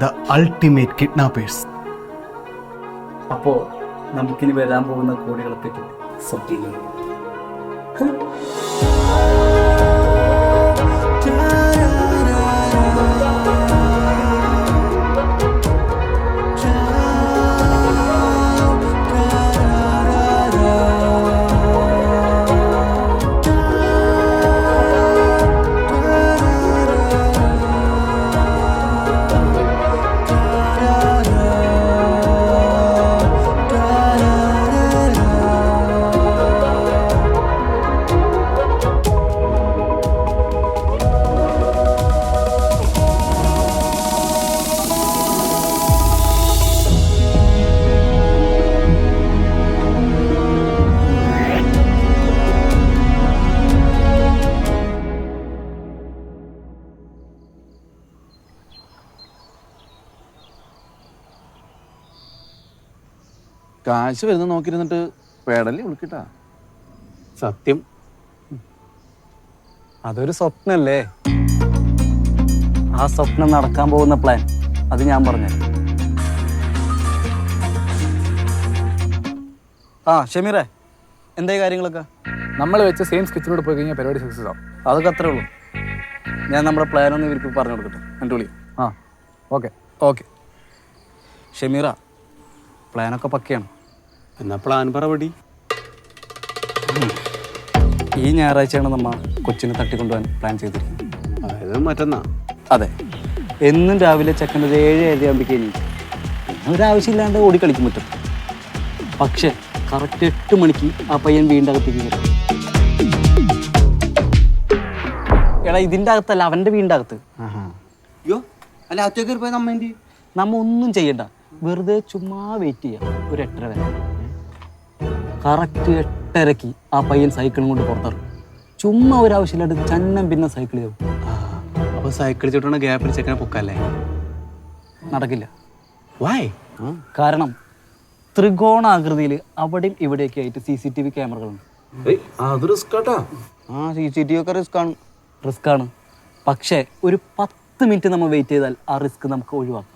The ultimate kidnappers അപ്പോൾ നമുക്കിനി വരാൻ പോകുന്ന കോടികളെ പറ്റി സ്വപ്നം കാശ് വരുന്ന നോക്കിയിരുന്നിട്ട് പേടല്ലേ വിളിക്കട്ടാ സത്യം. അതൊരു സ്വപ്നല്ലേ? ആ സ്വപ്നം നടക്കാൻ പോകുന്ന പ്ലാൻ അത് ഞാൻ പറഞ്ഞു. ആ ഷമീറെ എന്തായി കാര്യങ്ങളൊക്കെ? നമ്മൾ വെച്ച സെയിം സ്കെച്ചിനോട് പോയി കഴിഞ്ഞാൽ പരിപാടി സക്സസ് ആവും. അതൊക്കെ അത്രേ ഉള്ളൂ. ഞാൻ നമ്മുടെ പ്ലാൻ ഒന്ന് ഇവർക്ക് പറഞ്ഞു കൊടുക്കട്ടെ. എന്റെ വിളി ആ ഓക്കെ. ഓക്കെ. ഷമീറ പ്ലാനൊക്കെ പക്കയാണ്. എന്നാ പ്ലാൻ പറവടി ഈ ഞായറാഴ്ചയാണ് നമ്മ കൊച്ചിനെ തട്ടിക്കൊണ്ടുപോകാൻ പ്ലാൻ ചെയ്തിരിക്കുന്നത്. അതായത് മറ്റന്നാ. അതെ. എന്നും രാവിലെ ചെക്കന്റെ ഒരു ഏഴ് ഏഴ് ആകുമ്പോഴേക്കും ഒരാവശ്യമില്ലാണ്ട് ഓടി കളിക്കും പറ്റും പക്ഷേ കറക്റ്റ് എട്ട് മണിക്ക് ആ പയ്യൻ വീണ്ടും അകത്തേക്ക് വരും എടാ ഇതിന്റെ അകത്തല്ല അവന്റെ വീടിന്റെ അകത്ത്. അയ്യോ അല്ല അച്ഛക്ക് പോയി നമ്മ എന്ത് നമ്മ ഒന്നും ചെയ്യണ്ട. വെറുതെ ചുമ്മാ വെയിറ്റ് ചെയ്യാം. ഒരു എട്ടര വരെ. കറക്റ്റ് എട്ടരക്ക് ആ പയ്യൻ സൈക്കിളും കൊണ്ട് പുറത്തിറങ്ങും. ചുമ്മാ ഒരാവശ്യമില്ലാണ്ട് ചന്നം പിന്നെ സൈക്കിൾ ചെയ്യും അപ്പൊ സൈക്കിൾ ചുട്ടണ ഗ്യാപ്പിൽ ചെക്കനെ പൊക്കല്ലേ? നടക്കില്ല. വായ് കാരണം ത്രികോണാകൃതിയിൽ അവിടെയും ഇവിടെയൊക്കെ ആയിട്ട് സി സി ടി വി ക്യാമറകളുണ്ട് അത് റിസ്ക് ആട്ടാ. ആ സി സി ടി വി ഒക്കെ റിസ്ക് ആണ്. റിസ്ക് ആണ്. പക്ഷേ ഒരു പത്ത് മിനിറ്റ് നമ്മൾ വെയിറ്റ് ചെയ്താൽ ആ റിസ്ക് നമുക്ക് ഒഴിവാക്കാം.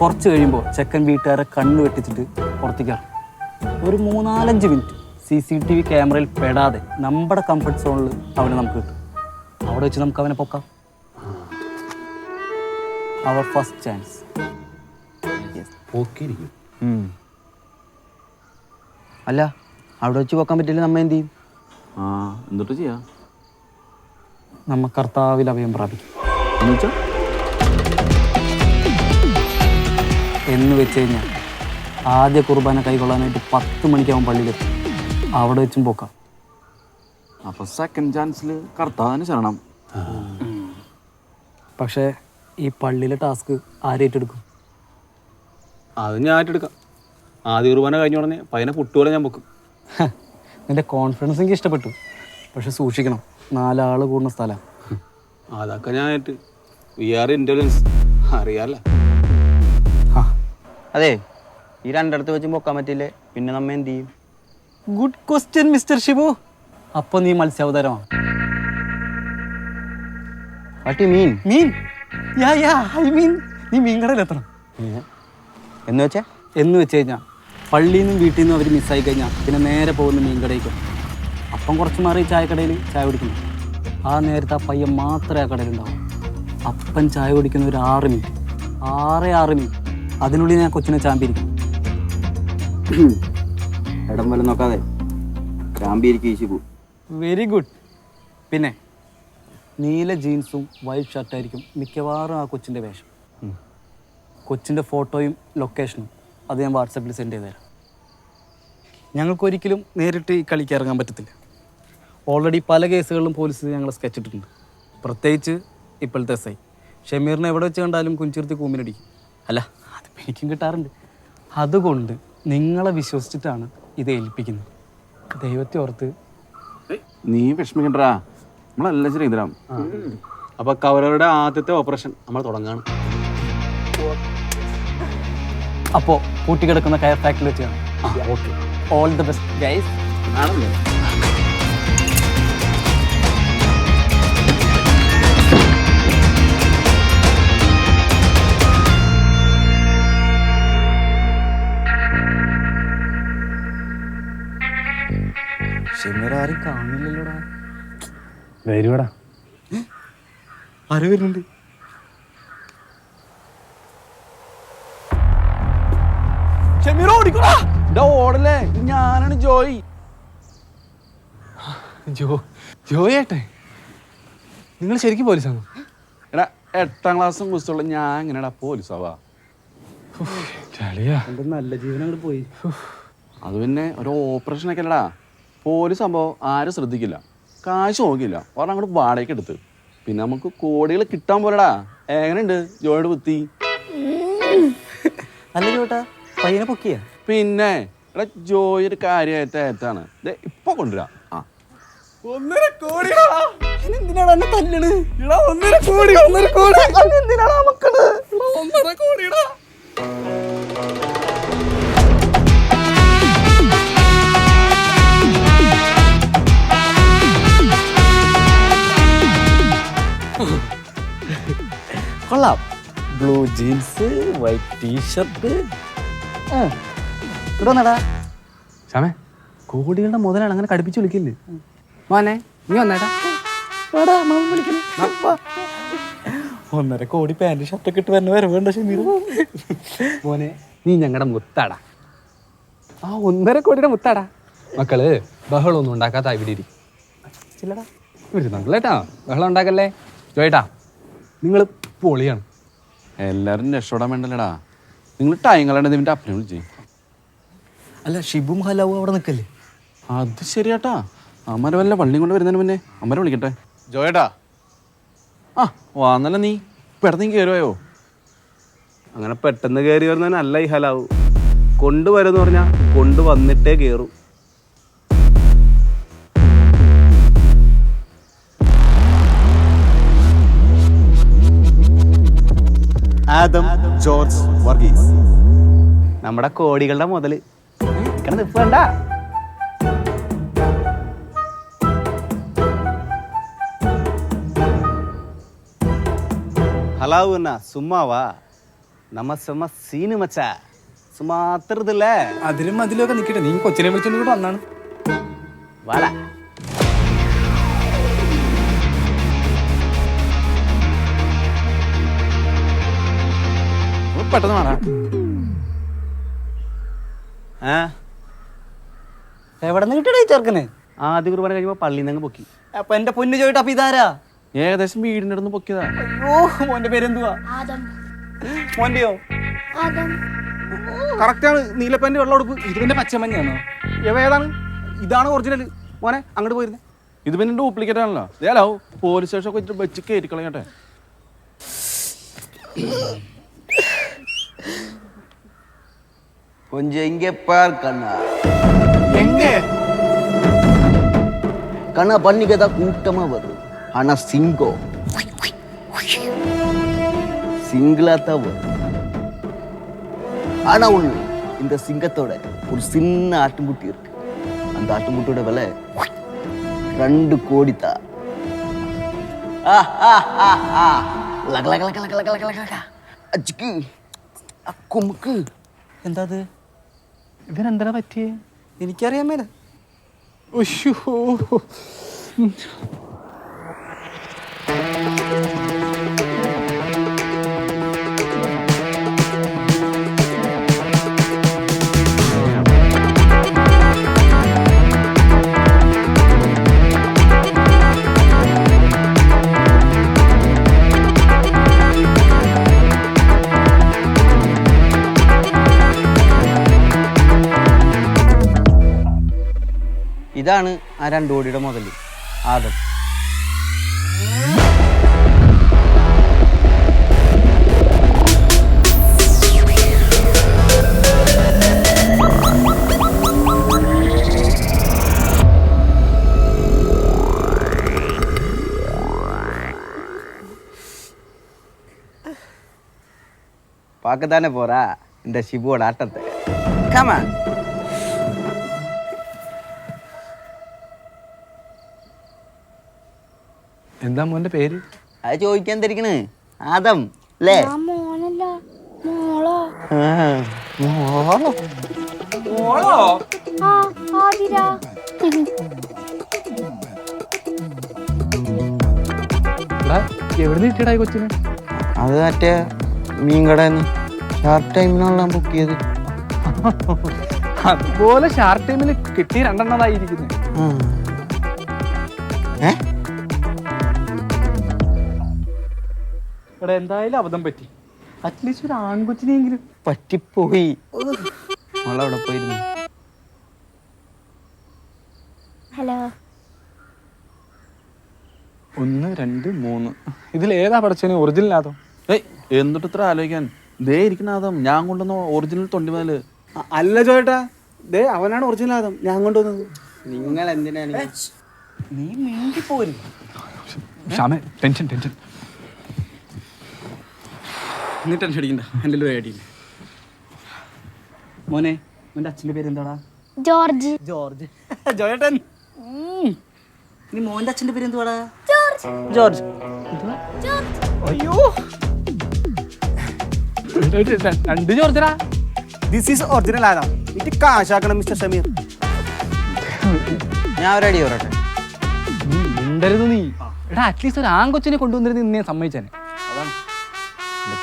കുറച്ച് കഴിയുമ്പോൾ ചെക്കൻ വീട്ടുകാരെ കണ്ണ് വെട്ടിച്ചിട്ട് പുറത്തേക്കാണ് ഒരു മൂന്നാലഞ്ച് minute C C T V ക്യാമറയിൽ പെടാതെ നമ്മുടെ കംഫർട്ട് സോണിൽ അവനെ നമുക്ക് കിട്ടും. അവിടെ വെച്ച് നമുക്ക് അവനെ പൊക്കാം. അവർ ഫസ്റ്റ് ചാൻസ് അല്ല അവിടെ വെച്ച് പോക്കാൻ പറ്റില്ല നമ്മ എന്ത് ചെയ്യും? ആ എന്നിട്ട് ചെയ്യാ? നമ്മ കർത്താവിൽ അഭയം പ്രാപിക്കും. എന്ന് വെച്ച് കഴിഞ്ഞാൽ ആദ്യ കുർബാന കൈകൊള്ളാനായിട്ട് പത്ത് മണിക്കാവും പള്ളിയിലെത്തും. അവിടെ വെച്ചും പോക്കാം. അപ്പൊ സെക്കൻഡ് ചാൻസിൽ കർത്താവിന് ശരണം. പക്ഷേ ഈ പള്ളിയിലെ ടാസ്ക് ആരേറ്റെടുക്കും അത് ഞാൻ ഏറ്റെടുക്കാം. ആദ്യ കുർബാന കഴിഞ്ഞ ഉടനെ പയ്യനെ പുട്ടുപോലെ ഞാൻ പൊക്കും. നിന്റെ കോൺഫിഡൻസ് എനിക്ക് ഇഷ്ടപ്പെട്ടു. പക്ഷെ സൂക്ഷിക്കണം നാലാൾ കൂടുന്ന സ്ഥലം. അതൊക്കെ ഞാൻ ഏറ്റ് വി ആർ ഇന്റലിജൻസ് അറിയാല്ല അതെ ഈ രണ്ടിടത്ത് വെച്ച് പൊക്കാൻ പറ്റില്ലേ പിന്നെ നമ്മ എന്ത് ചെയ്യും? ഗുഡ് ക്വസ്റ്റ്യൻ മിസ്റ്റർ ഷിബു അപ്പൊ നീ മത്സ്യാവതാരമാണ്? What you mean. Mean? Yeah yeah I mean. നീ മീൻകടയിലെത്തണം എന്ന് വെച്ചാ? എന്ന് വെച്ച് കഴിഞ്ഞാൽ പള്ളിയിൽ നിന്നും വീട്ടിൽ നിന്നും അവർ മിസ്സായി കഴിഞ്ഞാൽ പിന്നെ നേരെ പോകുന്ന മീൻകടയിലേക്കും അപ്പം കുറച്ച് മാറി ചായക്കടയിൽ ചായ കുടിക്കുന്നു. ആ നേരത്തെ ആ പയ്യൻ മാത്രമേ ആ കടയിലുണ്ടാവും അപ്പൻ ചായ കുടിക്കുന്ന ഒരു ആറ് മിനിറ്റ്. ആറേ ആറ് മിനിറ്റ്. അതിനുള്ളിൽ ഞാൻ കൊച്ചിനെ ചാമ്പിയിരിക്കും. ഇടം വല്ല നോക്കാതെ ഈശി പോവും വെരി ഗുഡ് പിന്നെ നീല ജീൻസും വൈറ്റ് ഷർട്ടായിരിക്കും മിക്കവാറും ആ കൊച്ചിന്റെ വേഷം. കൊച്ചിന്റെ ഫോട്ടോയും ലൊക്കേഷനും അത് ഞാൻ വാട്സപ്പിൽ സെൻഡ് ചെയ്ത് തരാം ഞങ്ങൾക്കൊരിക്കലും നേരിട്ട് ഈ കളിക്ക് ഇറങ്ങാൻ പറ്റത്തില്ല. ഓൾറെഡി പല കേസുകളിലും പോലീസ് ഞങ്ങൾ സ്കെച്ച് ഇട്ടിട്ടുണ്ട്. പ്രത്യേകിച്ച് ഇപ്പോഴത്തെ എസ് ഐ. ഷമീറിനെ എവിടെ വെച്ച് കണ്ടാലും കുഞ്ചിർത്തി കൂമിനടിക്കും അല്ല എനിക്കും കിട്ടാറുണ്ട്. അതുകൊണ്ട് നിങ്ങളെ വിശ്വസിച്ചിട്ടാണ് ഇത് ഏൽപ്പിക്കുന്നത്. ദൈവത്തെ ഓർത്ത് നീ വിഷമിക്കണ്ടാ നമ്മളെല്ലാം ശരി തരാം അപ്പൊ കവലയുടെ ആദ്യത്തെ ഓപ്പറേഷൻ നമ്മൾ തുടങ്ങാണ്. അപ്പോൾ പൂട്ടിക്കിടക്കുന്ന കയർ ഫാക്ടറി വെച്ചാണ്. Okay. All the best guys ആണല്ലോ? വേറെ ആരും കാണില്ലല്ലോടാ വരുവടാ ആര് വരുന്നുണ്ട്? ഷമീർ ഓടിക്കോടാ. ഓടല്ലേ? ഞാനാണ് ജോയി. ജോ ജോയേട്ടെ. നിങ്ങൾ ശരിക്കും പോലീസാണോ എടാ എട്ടാം ക്ലാസ്സും പുസ്തകമുള്ള ഞാൻ എങ്ങനെയാടാ പോലീസാവാ? നല്ല ജീവനങ്ങൾ പോയി. അത് പിന്നെ ഒരു ഓപ്പറേഷൻ ഒക്കെ അല്ലടാ. പോലീസ് സംഭവം ആരും ശ്രദ്ധിക്കില്ല. കാശ് നോക്കില്ല ഒരെണ്ണം അങ്ങോട്ട് വാടകയ്ക്ക് എടുത്ത്. പിന്നെ നമുക്ക് കോടികൾ കിട്ടാൻ പോലടാ. എങ്ങനെയുണ്ട്? ജോയുടെ ബുദ്ധി അല്ല ചോട്ടാ പയ്യനെ പൊക്കിയ? പിന്നെ എടാ ജോയി ഒരു കാര്യമായിട്ട് ഏറ്റാണ്. ദേ ഇപ്പൊ കൊണ്ടുവരാ. ഒന്നര കോടിയാ എന്തിനാണ് എന്നെ തല്ലണ്? ഒന്നര കോടി ഒന്നര കോടി. എന്തിനാണ് മക്കൾ ഒന്നര കോടിടാ. കൊള്ളാം. ബ്ലൂ ജീൻസ് വൈറ്റ് ടീഷർട്ട് ഇവിടെ വന്നടാ ശ്യാമേ കോടികളുടെ മുതലാണ് അങ്ങനെ കടുപ്പിച്ച് വിളിക്കില്ലേ മോനെ നീ വന്നേട്ടാ വാടാ, മാമൻ വിളിക്കണ്. വാ. ഒന്നര കോടി പാന്റ് ഷർട്ടൊക്കെ ഇട്ട് വരണ വരവേണ്ട ഷമീർ മോനെ നീ ഞങ്ങളുടെ മുത്താടാ. ആ ഒന്നര കോടിയുടെ മുത്താടാ. മക്കൾ ബഹളമൊന്നും ഉണ്ടാക്കാത്ത ഇവിടെ ഇരിക്കും ചില്ലടാ വരുന്നുണ്ടല്ലേട്ടാ ബഹളം ഉണ്ടാക്കല്ലേ? ജോയിട്ടാ നിങ്ങൾ പൊളിയാണ്. എല്ലാവരും രക്ഷപ്പെടാൻ വേണ്ടല്ലടാ? നിങ്ങൾ ടൈം കളയണ്ടത് ഇവന്റെ അപ്പനെ വിളിച്ചേ. അല്ല ഷിബും ഹലാവും അവിടെ നിൽക്കല്ലേ അത് ശരിയാട്ടാ. അമ്മരെ വല്ല പള്ളിയും കൊണ്ട് വരുന്നതിന് മുന്നേ അമ്മരെ വിളിക്കട്ടെ. ജോയേട്ടാ. ആ വന്നല്ല നീ. പെട്ടെന്ന് നീ കയറുവായോ അങ്ങനെ പെട്ടെന്ന് കയറി വരുന്നതിനല്ല ഈ ഹലാവ്. കൊണ്ടുവരുമെന്ന് പറഞ്ഞാൽ കൊണ്ടുവന്നിട്ടേ കയറൂ ആദം ജോർജ് വർഗീസ് നമ്മുടെ കോടികളുടെ മുതല് ഇക്കണ നിൽപ്പണ്ട ஹலாவு அண்ணா சும்மாவா நம்ம செம்ம சீனு மச்சா சும்மா அத்துறதில்ல അതിലും അതിലൊക്കെ നിൽക്കട്ടെ നീ കൊച്ചിനെ വിളിച്ചോണ്ട് ഇങ്ങോട്ട് വന്നാണ് வாடா പെട്ടെന്ന് വേണം എവിടെന്ന് എവിടെ നിന്ന് കിട്ടണേ ചെറുക്കന്? ആദ്യ കുർബാന കഴിയുമ്പോ പള്ളിയിൽ നിന്ന് പൊക്കി. അപ്പൊ എന്റെ പൊന്നു ചോദിട്ട് അപ്പൊ ഇതാരാ? ഏകദേശം വീടിന്റെ അടുത്ത് പൊക്കിയതാ. അയ്യോ മോന്റെ പേരെന്തുവാ? ആദം. മോന്റെയോ? ആദം. കറക്റ്റാണ് വെള്ളം ഉടുപ്പ് ഇത് പിന്നെ പച്ചമഞ്ഞാണോ ഇവ ഏതാണ്? ഇതാണ് ഒറിജിനൽ മോനെ അങ്ങോട്ട് പോയിരുന്നേ. ഇത് പിന്നെ ഡ്യൂപ്ലിക്കേറ്റ് ആണല്ലോ. ഹലോ പോലീസ് സ്റ്റേഷൻ ഒക്കെ വെച്ച് കയറ്റി കളയട്ടെ கொஞ்சம் இங்கே பார் கண்ணா. கண்ணா பண்ணிக்க தான் கூட்டமா வரும். ஆனா சிங்கம் சிங்கிளா தான் வரும். ஆனா ஒண்ணு இந்த சிங்கத்தோட ஒரு சின்ன ஆட்டுக்குட்டி இருக்கு. அந்த ஆட்டுக்குட்டியோட விலை ரெண்டு கோடி தான். லக லக லக லக லக லக லக. அச்சுக்கு. കുമുക്ക് എന്താ അത്? ഇവനെന്താ പറ്റിയേ? എനിക്കറിയാൻ മേല. ഉഷു ഇതാണ് ആ രണ്ട് കോടിയുടെ മുതൽ ആദം பார்க்கத்தானே போறா இந்த ஷிபுவோட ஆட்டத்தை கமான் എന്താ മോന്റെ പേര്? അത് ചോദിക്കാൻ തിരിക്കണ് ആദം അല്ലേ? മോളോ. മോളോ? ആ അത് മറ്റേ മീൻ കടന്ന്. ഷാർപ്പ് ടൈമിനാണല്ലോ ബുക്ക് ചെയ്ത്. അതുപോലെ ഷാർട്ട് ടൈമിൽ കിട്ടി രണ്ടെണ്ണതായിരിക്കുന്നു ഏ? ഇവിടെ എന്തായാലും അബദ്ധം പറ്റി. അറ്റ്ലീസ്റ്റ് ഒരു ആൺകുച്ചിനെങ്കിലും പറ്റിപ്പോയി. അവിടെ പോയിരുന്നു. ഹലോ. ഒന്ന് രണ്ട് മൂന്ന്. ഇതിൽ ഏതാ പഠിച്ചതിന് ഒറിജിനൽ ആദം ഏയ് എന്നിട്ട് ഇത്ര ആലോചിക്കാൻ? ദേ ഇരിക്കുന്ന ആദം ഞാൻ കൊണ്ടുവന്ന ഒറിജിനൽ തൊണ്ടി മുതൽ അല്ല ചോട്ടാ. ദേ അവനാണ് ഒറിജിനൽ ആദം. ഞാൻ കൊണ്ടുവന്നത്. നിങ്ങൾ എന്തിനാണ് നീ മിണ്ടി പോരും ടെൻഷൻ ടെൻഷൻ നീ ടെൻഷൻ അടിക്കണ്ട. എന്റെ ഒരു മോനെ മോന്റെ അച്ഛന്റെ പേര് എന്താടാ ജോർജ്. ജോർജ്. ജോയേട്ടൻ. നീ മോന്റെ അച്ഛന്റെ പേര് എന്തുവാടാ ജോർജ്? അയ്യോ. രണ്ട് ചോർച്ചടാ ദിസ് ഈസ് ഒറിജിനൽ ആദം ഇത് കാശാക്കണം മിസ്റ്റർ ഷമീർ. ഞാൻ ഒരടി പറയട്ടെ. മിണ്ടരുത് നീ. എടാ അറ്റ്ലീസ്റ്റ് ഒരു ആൺകൊച്ചിനെ കൊണ്ടുവന്നിരുന്ന് നിന്നെ സമ്മതിച്ചേനെ.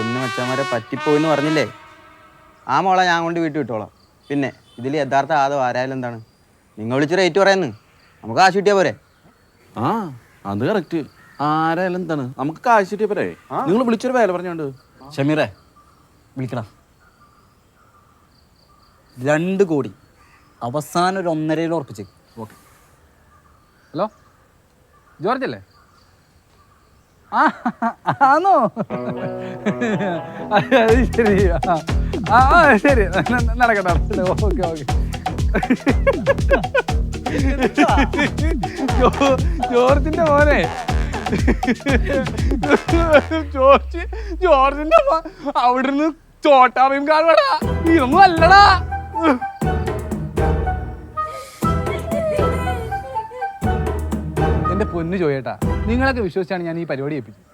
എന്റെ മച്ചന്മാരെ പറ്റിപ്പോയി പറ്റിപ്പോയിന്ന് പറഞ്ഞില്ലേ? ആ മോളെ ഞാൻ കൊണ്ട് വീട്ടിൽ വിട്ടോളാം. പിന്നെ ഇതിൽ യഥാർത്ഥ ആദം ആരായാലും എന്താണ്? നിങ്ങൾ വിളിച്ച് റേറ്റ് പറയുന്നു. നമുക്ക് കാശ് കിട്ടിയാൽ പോരെ? ആ അത് കറക്റ്റ് ആരായാലും എന്താണ്? നമുക്ക് കാശ് കിട്ടിയ പോരെ? നിങ്ങൾ വിളിച്ചൊരു വേല പറഞ്ഞോണ്ട്. ഷമീറെ വിളിക്കടാ. രണ്ട് കോടി. അവസാനം ഒരു ഒന്നരയിൽ ഉറപ്പിച്ചേക്ക്. Okay hello? ജോർജ് അല്ലേ? ആണോ അത് ശരി. ആ ശരി. നടക്കട്ടെ. Okay okay. ജോർജിന്റെ മോനെ. ജോർജ് ജോർജിന്റെ അവിടെ അവിടുന്ന് ചോട്ടാമയും കാണുവാടാ. ഇതൊന്നും അല്ലടാ. പൊന്നു ചോയേട്ടാ. നിങ്ങളൊക്കെ വിശ്വസിച്ചാണ് ഞാൻ ഈ പരിപാടി ഏൽപ്പിച്ചത്.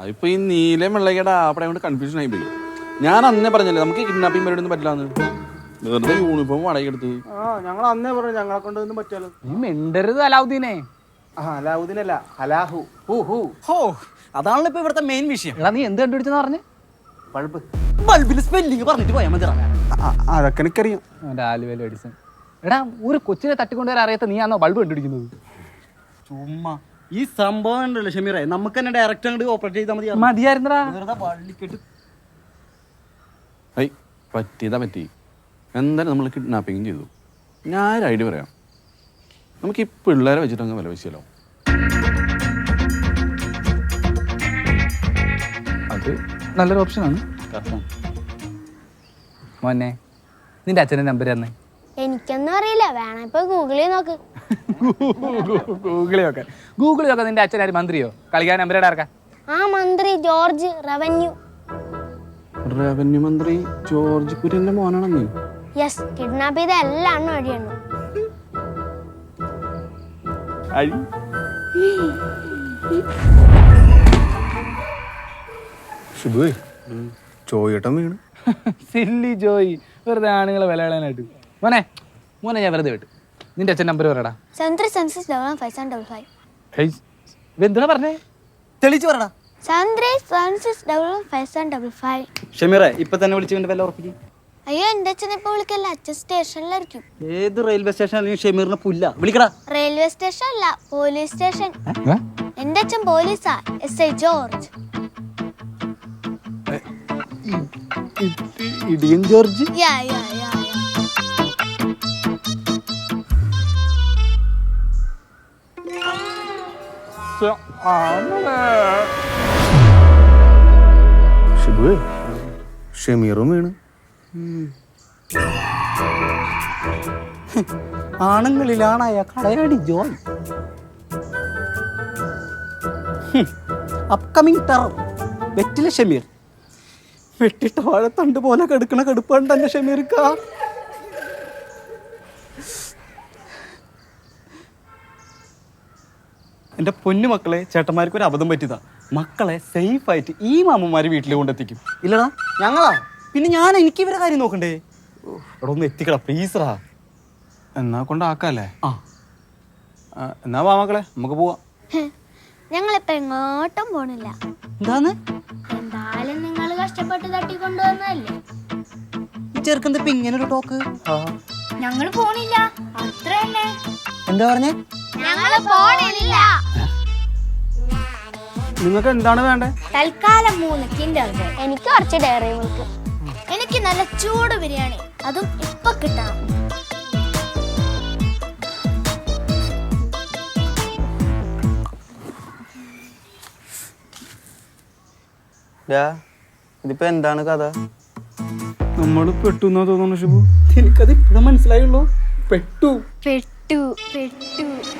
അതിപ്പോ ഈ നീലം വെള്ളയ്ക്കട അവിടെ കൊണ്ട് കൺഫ്യൂഷൻ ആയി പോയി. ഞാൻ അന്നേ പറഞ്ഞല്ലേ നമുക്ക് കിഡ്നാപ്പിംഗ് പരിപാടി ഒന്നും പറ്റില്ലാന്ന്? വെറുതെ യൂണിഫോം വാടക എടുത്ത്. ഞങ്ങൾ അന്നേ പറഞ്ഞു ഞങ്ങളെ കൊണ്ടൊന്നും പറ്റിയാലോ നീ മിണ്ടരുത് അലാവുദ്ദീനെ. ആ അലാവുദ്ദീനല്ല ഹലാഹു ഹോ ഹോ. ഹോ അതാണല്ലോ ഇപ്പൊ ഇവിടുത്തെ മെയിൻ വിഷയം. എടാ നീ എന്ത് കണ്ടുപിടിച്ചെന്ന് പറഞ്ഞു? ബൾബ് ബൾബിൽ സ്പെല്ലിങ് പറഞ്ഞിട്ട് പോയാൽ മതി അതൊക്കെ എനിക്കറിയാം. അവന്റെ ആലുവേല എഡിസൺ എടാ ഒരു കൊച്ചിനെ തട്ടിക്കൊണ്ടുവരാൻ അറിയാത്ത നീ ആണോ ബൾബ് കണ്ടുപിടിക്കുന്നത്? ചുമ്മാ. ഈ സംഭവം ഉണ്ടല്ലോ ഷമീറ? നമുക്ക് തന്നെ ഡയറക്റ്റ് അങ്ങോട്ട് ഓപ്പറേറ്റ് ചെയ്താൽ മതി മതിയായിരുന്നടാ. വെറുതെ പള്ളിക്കെട്ട് ഐ പറ്റിയതാ പറ്റി. എന്തായാലും നമ്മൾ കിഡ്നാപ്പിംഗ് ചെയ്തു. ഞാൻ ഒരു ഐഡിയ പറയാം. നമുക്ക് ഈ പിള്ളേരെ വെച്ചിട്ട് അങ്ങ് വില അത് നല്ലൊരു ഓപ്ഷനാണ് മോനെ നിന്റെ അച്ഛന്റെ നമ്പർ തന്നെ. എനിക്കൊന്നും അറിയില്ല. വേണം ഇപ്പൊ ഗൂഗിളിൽ നോക്ക്. ഗൂഗിളിൽ ഒക്കെ നിന്റെ അച്ഛൻ ആര്? മന്ത്രിയോ? കളിക്കാൻ നമ്പർ ഇടാർക്കാ ആ മന്ത്രി ജോർജ് റവന്യൂ. റവന്യൂ മന്ത്രി ജോർജ് കുര്യന്റെ മോനാണ് നീ യെസ് കിഡ്നാപ്പ് ചെയ്ത എല്ലാ എണ്ണം അഴിയണം അഴി ഷിബു ചോയിട്ടം വീണ്. സില്ലി ജോയി വെറുതെ ആണുങ്ങളെ വില കളയാനായിട്ട്. മോനെ മോനെ ഞാൻ വെറുതെ വിട്ടു. നിന്റെ അച്ഛൻ നമ്പർ പറയടാ seven three seven six double five seven double five hey, ഇതെന്തിനാ പറഞ്ഞേ തെളിച്ചു പറടാ seven three seven six double five seven double five Shameera ഇപ്പൊ തന്നെ വിളിച്ചു വേണ്ട വില ഉറപ്പിക്കും അയ്യോ എന്റെ അച്ഛൻ ഇപ്പൊ വിളിക്കല്ല അച്ഛൻ സ്റ്റേഷനിലായിരിക്കും ഏത് റെയിൽവേ സ്റ്റേഷൻ അല്ലെങ്കിൽ ഷമീറിനെ പുല്ല വിളിക്കടാ റെയിൽവേ സ്റ്റേഷൻ അല്ല പോലീസ് സ്റ്റേഷൻ എന്റെ അച്ഛൻ പോലീസാ S I George Idiyan George yeah yeah yeah yeah Shibu ഷമീറും വീണ് ആണുങ്ങളിലാണായ കടയാടി ജോയ് അപ്കമിങ് ടെറർ വെറ്റിലെ ഷമീർ. വെട്ടിട്ട വാഴത്തണ്ട് പോലെ കെടുക്കണ കടുപ്പാണ് തന്നെ ഷമീർക്ക എന്റെ പൊന്നു മക്കളെ ചേട്ടന്മാർക്ക് ഒരു അബദ്ധം പറ്റിയതാ. മക്കളെ സേഫ് ആയിട്ട് ഈ മാമന്മാർ വീട്ടിൽ കൊണ്ടെത്തിക്കും. ഇല്ലടാ ഞങ്ങളാ. പിന്നെ ഞാൻ എനിക്ക് ഇവരെ കാര്യം നോക്കണ്ടേ? അവിടെ ഒന്ന് എത്തിക്കടാ പ്ലീസറാ എന്നാ കൊണ്ടാക്കല്ലേ ആ. ആ, എന്നാ വാ മക്കളെ നമുക്ക് പോവാം. ഞങ്ങളിപ്പോ എങ്ങോട്ടും പോണില്ല. എന്താന്ന്? എന്തായാലും നിങ്ങൾ കഷ്ടപ്പെട്ട് തട്ടിക്കൊണ്ടുവന്നല്ലേ ഈ ചെറുക്കൻ ഇപ്പൊ ഇങ്ങനെ ഒരു ടോക്ക് ഞങ്ങൾ പോണില്ല അത്ര തന്നെ എന്താ പറഞ്ഞേ? നിങ്ങൾക്ക് എന്താണ് വേണ്ടേ? തൽക്കാലം മൂന്ന് കിൻഡർ എനിക്ക് കുറച്ച് ഡയറി മിൽക്ക് എനിക്ക് നല്ല ചൂട് ബിരിയാണി. അതും ഇപ്പൊ കിട്ടണം. ഇതിപ്പോ എന്താണ് കഥ? നമ്മൾ പെട്ടു എന്നാ തോന്നുന്നു ഷിബു? എനിക്കത് ഇപ്പഴും മനസ്സിലായുള്ളൂ. പെട്ടു. പെട്ടു. പെട്ടു ഓ